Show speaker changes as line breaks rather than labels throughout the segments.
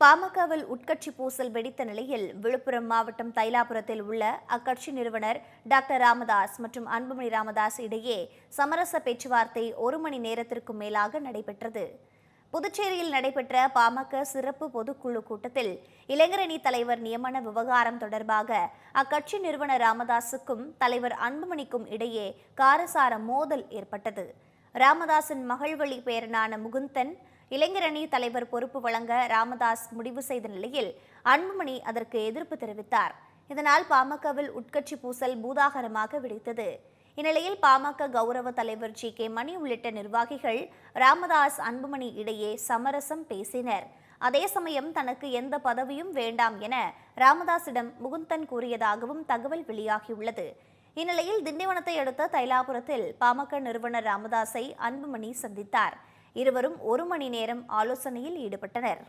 பாமகவில் உட்கட்சி பூசல் வெடித்த நிலையில் விழுப்புரம் மாவட்டம் தைலாபுரத்தில் உள்ள அக்கட்சி நிறுவனர் டாக்டர் ராமதாஸ் மற்றும் அன்புமணி ராமதாஸ் இடையே சமரச பேச்சுவார்த்தை ஒரு மணி நேரத்திற்கும் மேலாக நடைபெற்றது. புதுச்சேரியில் நடைபெற்ற பாமக சிறப்பு பொதுக்குழு கூட்டத்தில் இளைஞரணி தலைவர் நியமன விவகாரம் தொடர்பாக அக்கட்சி நிறுவனர் ராமதாஸுக்கும் தலைவர் அன்புமணிக்கும் இடையே காரசார மோதல் ஏற்பட்டது. ராமதாஸின் மகள்வழி பேரனான முகுந்தன் இளைஞரணி தலைவர் பொறுப்பு வழங்க ராமதாஸ் முடிவு செய்த நிலையில் அன்புமணி அதற்கு எதிர்ப்பு தெரிவித்தார். இதனால் பாமகவில் உட்கட்சி பூசல் பூதாகரமாக வெடித்தது. இந்நிலையில் பாமக கௌரவ தலைவர் ஜி. கே. மணி உள்ளிட்ட நிர்வாகிகள் ராமதாஸ் அன்புமணி இடையே சமரசம் பேசினர். அதே சமயம் தனக்கு எந்த பதவியும் வேண்டாம் என ராமதாஸிடம் முகுந்தன் கூறியதாகவும் தகவல் வெளியாகியுள்ளது. இந்நிலையில் திண்டிவனத்தை அடுத்த தைலாபுரத்தில் பாமக நிறுவனர் ராமதாஸை அன்புமணி சந்தித்தார். இருவரும் ஒரு மணி நேரம் ஆலோசனையில் ஈடுபட்டனர்.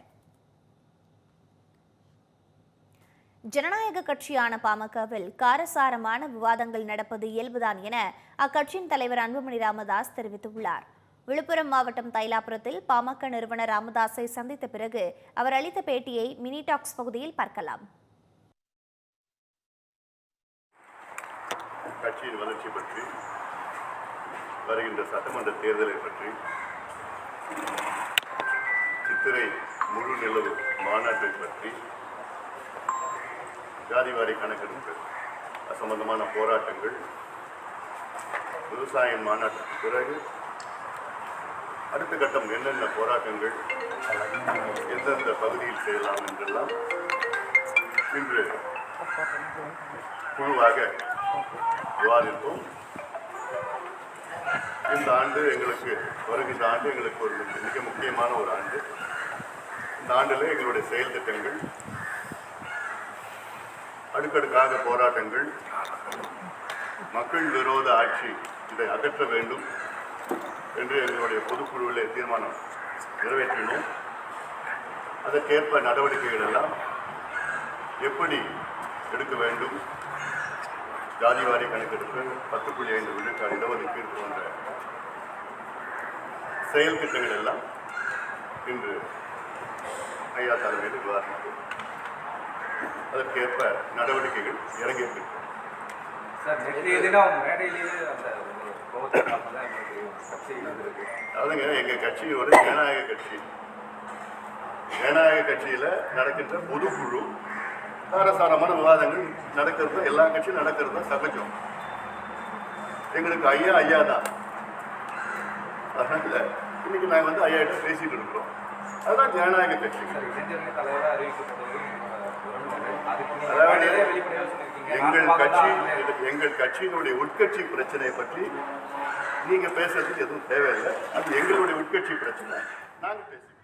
ஜனநாயக கட்சியான பாமகவில் காரசாரமான விவாதங்கள் நடப்பது இயல்புதான் என அக்கட்சியின் தலைவர் அன்புமணி ராமதாஸ் தெரிவித்துள்ளார். விழுப்புரம் மாவட்டம் தைலாபுரத்தில் பாமக நிறுவனர் ராமதாஸை சந்தித்த பிறகு அவர் அளித்த பேட்டியை மினி டாக்ஸ் பகுதியில் பார்க்கலாம்.
கட்சியின் வளர்ச்சி பற்றி வருகின்ற சட்டமன்ற தேர்தலை பற்றி சித்திரை முழு நிலவு மாநாட்டை பற்றி ஜாதிவாரி கணக்கெடுப்பு சம்பந்தமான போராட்டங்கள் விவசாய மாநாட்டுக்கு பிறகு அடுத்த கட்டம் என்னென்ன போராட்டங்கள் எந்தெந்த பகுதியில் செய்யலாம் என்றெல்லாம் இன்று குழுவாக விவாதித்தோம். இந்த ஆண்டு எங்களுக்கு வருகின்ற ஆண்டு எங்களுக்கு ஒரு மிக முக்கியமான ஒரு ஆண்டு. இந்த ஆண்டில் எங்களுடைய செயல் திட்டங்கள் அடுக்கடுக்காக போராட்டங்கள் மக்கள் விரோத ஆட்சி இதை அகற்ற வேண்டும் என்று எங்களுடைய பொதுக்குழுவிலே தீர்மானம் நிறைவேற்றினோம். அதற்கேற்ப நடவடிக்கைகள் எல்லாம் எப்படி எடுக்க வேண்டும் ஜாதிவாரி கணக்கெடுப்பு பத்து புள்ளி ஐந்து விழுக்காடு இடஒதுக்கீடு போன்ற செயல் திட்டங்கள் எல்லாம் இன்று ஐயா தலைமையில் விவாதித்தோம் அதற்கேற்ப நடவடிக்கைகள் இறங்கியிருக்கு. அதாவதுங்க எங்கள் கட்சி ஒரு ஜனநாயக கட்சி. ஜனநாயக கட்சியில் நடக்கின்ற பொதுக்குழு காரசாரமான விவாதங்கள் நடக்கிறது எல்லா கட்சியும் நடக்கிறது தான் சகஜம். எங்களுக்கு ஐயா ஐயா தான். அதனால இன்னைக்கு நாங்கள் வந்து ஐயா கிட்ட பேசிட்டு இருக்கிறோம். அதுதான் ஜனநாயக கட்சி. அதாவது எங்கள் கட்சி எங்கள் கட்சியினுடைய உட்கட்சி பிரச்சனையை பற்றி நீங்க பேசுறதுக்கு எதுவும் தேவையில்லை. அது எங்களுடைய உட்கட்சி பிரச்சனை. நாங்கள் பேசிக்கிறோம்.